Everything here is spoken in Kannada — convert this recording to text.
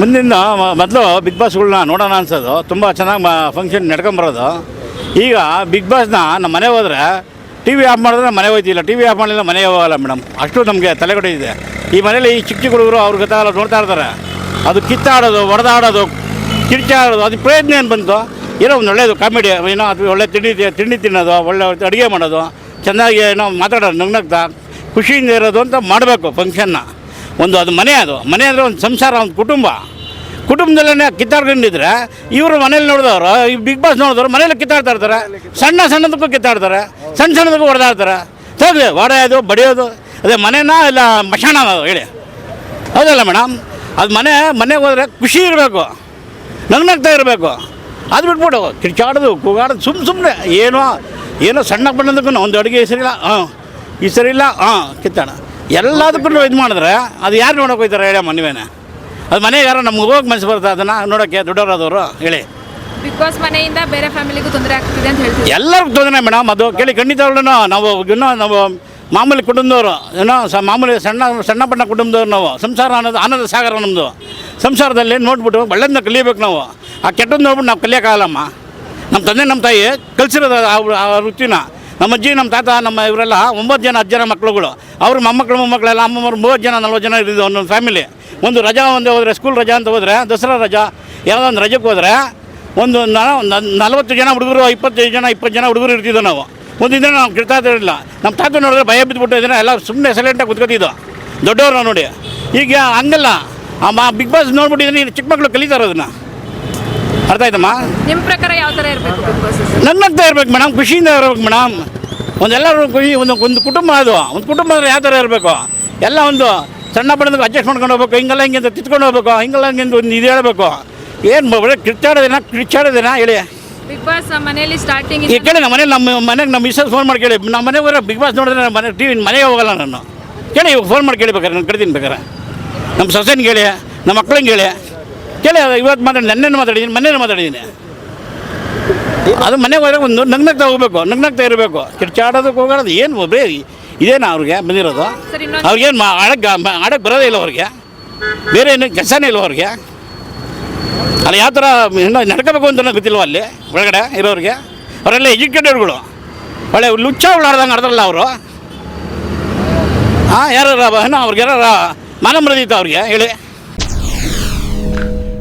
ಮುಂದಿನ ಮೊದಲು ಬಿಗ್ ಬಾಸ್ಗಳನ್ನ ನೋಡೋಣ ಅನ್ಸೋದು. ತುಂಬ ಚೆನ್ನಾಗಿ ಫಂಕ್ಷನ್ ನಡ್ಕೊಂಬರೋದು ಈಗ ಬಿಗ್ ಬಾಸ್ನ ನಮ್ಮ ಮನೆ ಹೋದ್ರೆ ಟಿ ವಿ ಆಫ್ ಮಾಡಿದ್ರೆ ಮನೆ ಹೋಯ್ತಿಲ್ಲ ಟಿ ವಿ ಆಫ್ ಮಾಡಲಿಲ್ಲ ಮನೆ ಹೋಗಲ್ಲ ಮೇಡಮ್ ಅಷ್ಟು ನಮಗೆ ತಲೆಗಡೆ ಇದೆ. ಈ ಮನೇಲಿ ಈ ಚಿಕ್ಕ ಚಿಕ್ಕ ಹುಡುಗರು ಅವ್ರ ಗೊತ್ತಾಗಲ್ಲ ನೋಡ್ತಾ ಇರ್ತಾರೆ. ಅದು ಕಿತ್ತಾಡೋದು ಹೊಡೆದಾಡೋದು ಕಿರ್ಚಾಡೋದು, ಅದು ಪ್ರಯತ್ನ ಏನು ಬಂತು? ಏನೋ ಒಂದು ಒಳ್ಳೆಯದು ಕಾಮಿಡಿ, ಏನೋ ಅದು ಒಳ್ಳೆ ತಿಂಡಿ ತಿಂಡಿ ತಿನ್ನೋದು, ಒಳ್ಳೆ ಅಡುಗೆ ಮಾಡೋದು, ಚೆನ್ನಾಗಿ ಏನೋ ಮಾತಾಡೋದು, ನಗ್ನಗ್ತಾ, ಖುಷಿಯಿಂದ ಇರೋದು ಅಂತ ಮಾಡಬೇಕು ಫಂಕ್ಷನ್ನ ಒಂದು ಅದು ಮನೆ ಅದು. ಮನೆ ಅಂದರೆ ಒಂದು ಸಂಸಾರ, ಒಂದು ಕುಟುಂಬ. ಕುಟುಂಬದಲ್ಲೇ ಕಿತ್ತಾಡ್ಕೊಂಡಿದ್ರೆ ಇವರು ಮನೇಲಿ ನೋಡಿದವರು, ಈ ಬಿಗ್ ಬಾಸ್ ನೋಡಿದವರು ಮನೇಲಿ ಕಿತ್ತಾಡ್ತಾ ಇರ್ತಾರೆ. ಸಣ್ಣ ಸಣ್ಣದಕ್ಕೂ ಕಿತ್ತಾಡ್ತಾರೆ. ಸಣ್ಣ ಸಣ್ಣದಕ್ಕೂ ಹೊಡೆದಾಡ್ತಾರೆ ಸರಿ ಹೊಡೆಯೋದು ಬಡಿಯೋದು. ಅದೇ ಮನೆನಾ ಇಲ್ಲ, ಮಶಾಣ ಹೇಳಿ. ಹೌದಲ್ಲ ಮೇಡಮ್ ಅದು ಮನೆ, ಮನೆಗೆ ಹೋದರೆ ಖುಷಿ ಇರಬೇಕು. ನಗ್ನಗ್ತಾ ಇರಬೇಕು. ಅದು ಬಿಟ್ಬಿಟ್ಟು ಕಿರ್ಚಾಡೋದು, ಕೂಗಾಡೋದು ಸುಮ್ಮ ಸುಮ್ಮನೆ ಏನೋ ಏನೋ ಸಣ್ಣ ಬಣ್ಣದಕ್ಕೂ ಒಂದು ಅಡುಗೆ ಹೆಸರಿಲ್ಲ ಹಾಂ ಹೆಸರಿಲ್ಲ ಹಾಂ ಕಿತ್ತಾಡ. ಎಲ್ಲದಕ್ಕೂ ಇದು ಮಾಡಿದ್ರೆ ಅದು ಯಾರು ನೋಡೋಕೆ ಹೋಗ್ತಾರೆ ಹೇಳಿ ನೀವೇನೆ? ಅದು ಮನೆಗೆ ಯಾರೋ ನಮ್ಗೆ ಹೋಗಿ ಮನಸ್ಸು ಬರುತ್ತೆ ಅದನ್ನು ನೋಡೋಕ್ಕೆ ದೊಡ್ಡವರಾದವರು ಹೇಳಿ. ಬಿಗ್ ಬಾಸ್ ಮನೆಯಿಂದ ಬೇರೆ ಫ್ಯಾಮಿಲಿಗೂ ತೊಂದರೆ ಆಗ್ತಿದೆ ಅಂತ ಹೇಳ್ತೀವಿ ಎಲ್ಲರಿಗೂ ತೊಂದರೆ ಮೇಡಮ್ ಅದು ಕೇಳಿ ಖಂಡಿತವಾಗ್ಲೂ ನಾವು ಇನ್ನೂ ನಾವು ಮಾಮೂಲಿ ಕುಟುಂಬದವರು ಏನೋ ಸ ಮಾಮೂಲಿ ಸಣ್ಣ ಸಣ್ಣ ಪಣ್ಣ ಕುಟುಂಬದವ್ರು ನಾವು ಸಂಸಾರ ಅನ್ನೋದು ಆನಂದ ಸಾಗರ ನಮ್ಮದು ಸಂಸಾರದಲ್ಲಿ ನೋಡ್ಬಿಟ್ಟು ಒಳ್ಳೆದನ್ನ ಕಲಿಬೇಕು ನಾವು. ಆ ಕೆಟ್ಟದ್ದು ನೋಡ್ಬಿಟ್ಟು ನಾವು ಕಲಿಯೋಕ್ಕಾಗಲ್ಲಮ್ಮ. ನಮ್ಮ ತಂದೆ ನಮ್ಮ ತಾಯಿ ಕಲಿಸಿರೋದು ಆ ಆ ವೃತ್ತಿನ ನಮ್ಮ ಅಜ್ಜಿ, ನಮ್ಮ ತಾತ, ನಮ್ಮ ಇವರೆಲ್ಲ ಒಂಬತ್ತು ಜನ, ಹತ್ತು ಜನ ಮಕ್ಕಳುಗಳು ಅವ್ರ ಮೊಮ್ಮಕ್ಕಳು ಮೊಮ್ಮಕ್ಕಳೆಲ್ಲ ಅಮ್ಮಮ್ಮರು ಮೂವತ್ತು ಜನ, ನಲ್ವತ್ತು ಜನ ಇದ್ದಿದ್ದು ಒಂದೊಂದು ಫ್ಯಾಮಿಲಿ ಒಂದು ರಜಾ ಒಂದು ಹೋದರೆ ಸ್ಕೂಲ್ ರಜಾ ಅಂತ ಹೋದರೆ, ದಸರಾ ರಜಾ ಯಾವುದೋ ಒಂದು ರಜಕ್ಕೆ ಹೋದರೆ, ಒಂದು ನಲವತ್ತು ಜನ ಹುಡುಗರು, ಇಪ್ಪತ್ತೈದು ಜನ, ಇಪ್ಪತ್ತು ಜನ ಹುಡುಗರು ಇರ್ತಿದ್ದೋ ನಾವು. ಒಂದಿನ ದಿನ ನಾವು ಕಿಡ್ತಾ ಇರಲಿಲ್ಲ. ನಮ್ಮ ತಾತ ನೋಡಿದ್ರೆ ಭಯ ಬಿದ್ದುಬಿಟ್ಟು ಇದನ್ನ ಎಲ್ಲ ಸುಮ್ಮನೆ ಸೈಲೆಂಟಾಗಿ ಕುತ್ಕೋತಿದ್ದೋ. ದೊಡ್ಡವ್ರನ್ನ ನೋಡಿ. ಈಗ ಹಂಗಲ್ಲ. ಆ ಬಿಗ್ ಬಾಸ್ ನೋಡ್ಬಿಟ್ಟಿದ್ದೀನಿ ಚಿಕ್ಕ ಮಕ್ಕಳು ಕಲಿತಾರೆ ಅದನ್ನು ಅರ್ಥ ಆಯ್ತಮ್ಮ? ನಿಮ್ಮ ಪ್ರಕಾರ ಯಾವ ಥರ ಇರಬೇಕು ಬಿಗ್ ಬಾಸ್? ನನ್ನಂತ ಇರ್ಬೇಕು ಮೇಡಮ್ ಖುಷಿಯಿಂದ ಇರ್ಬೇಕು ಮೇಡಮ್. ಒಂದೆಲ್ಲರೂ ಖುಷಿ ಒಂದು ಒಂದು ಕುಟುಂಬ ಅದು. ಒಂದು ಕುಟುಂಬ ಅಂದರೆ ಯಾವ ಥರ ಇರಬೇಕು? ಎಲ್ಲ ಒಂದು ಸಣ್ಣ ಬಣ್ಣದ ಅಡ್ಜಸ್ಟ್ ಮಾಡ್ಕೊಂಡು ಹೋಗ್ಬೇಕು ಹಿಂಗೆಲ್ಲ ಹಿಂಗೆ ಅಂತ ತಿತ್ಕೊಂಡು ಹೋಗ್ಬೇಕು ಹಿಂಗೆಲ್ಲ ಹಿಂಗೆ ಅಂತ ಒಂದು ಇದು ಹೇಳ್ಬೇಕು. ಏನು ಬರೀ ಕಿರ್ಚಾಡೋದೇನ ಕಿರ್ಚಾಡೋದೇನ ಹೇಳಿ. ಬಿಗ್ ಬಾಸ್ ಮನೆಯಲ್ಲಿ ಸ್ಟಾರ್ಟಿಂಗ್ ಈಗ ಕೇಳಿ ನಮ್ಮ ಮನೇಲಿ ನಮ್ಮ ಮನೆಗೆ ನಮ್ಮ ಮಿಸ್ಸಸ್ ಫೋನ್ ಮಾಡಿ ಕೇಳಿ. ನಮ್ಮ ಮನೆಗೆ ಹೋದ್ರೆ ಬಿಗ್ ಬಾಸ್ ನೋಡಿದ್ರೆ ನಮ್ಮ ಮನೆ ಟಿವಿ ಮನೆಗೆ ಹೋಗಲ್ಲ ನಾನು. ಕೇಳಿ ಇವಾಗ ಫೋನ್ ಮಾಡಿ ಕೇಳಿಬೇಕಾರೆ ನಾನು ಕಡಿತೀನಿ ಬೇಕಾರೆ ನಮ್ಮ ಸೊಸೆನ ಕೇಳಿ ನಮ್ಮ ಮಕ್ಳಂಗೆ ಕೇಳಿ. ಕೇಳಿ ಅದು ಇವತ್ತು ಮಾತಾಡಿ ನನ್ನೇನು ಮಾತಾಡಿದ್ದೀನಿ ಮೊನ್ನೆ ಮಾತಾಡಿದ್ದೀನಿ. ಅದು ಮನೆಗೆ ಹೋದ್ರೆ ಒಂದು ನಗ್ನಗ್ತಾ ಹೋಗ್ಬೇಕು ನಗ್ನಗ್ತಾ ಇರಬೇಕು. ಕಿರ್ಚಾಡೋದಕ್ಕೆ ಹೋಗೋದು ಏನು ಬರೀ ಇದೇನಾ ಅವ್ರಿಗೆ ಬಂದಿರೋದು? ಅವ್ರಿಗೇನು ಆಡಕ್ಕೆ ಆಡಕ್ಕೆ ಬರೋದೇ ಇಲ್ಲ ಅವ್ರಿಗೆ. ಬೇರೆ ಏನು ಕೆಲಸನೇ ಇಲ್ಲ ಅವ್ರಿಗೆ. ಅಲ್ಲಿ ಯಾವ ಥರ ನಡ್ಕೋಬೇಕು ಅಂತ ಗೊತ್ತಿಲ್ವ ಅಲ್ಲಿ ಒಳಗಡೆ ಇರೋರಿಗೆ. ಅವರೆಲ್ಲ ಎಜುಕೇಟೆಡ್ಗಳು. ಒಳ್ಳೆ ಲುಚ್ಚ ಉಳ್ಳಾಡ್ದಂಗೆ ಆಡ್ತಾರಲ್ಲ ಅವರು. ಹಾಂ ಯಾರು ಏನೋ ಅವ್ರಿಗೆ ಯಾರು ಮಾನ ಮರದಿತ್ತು ಅವ್ರಿಗೆ ಹೇಳಿ.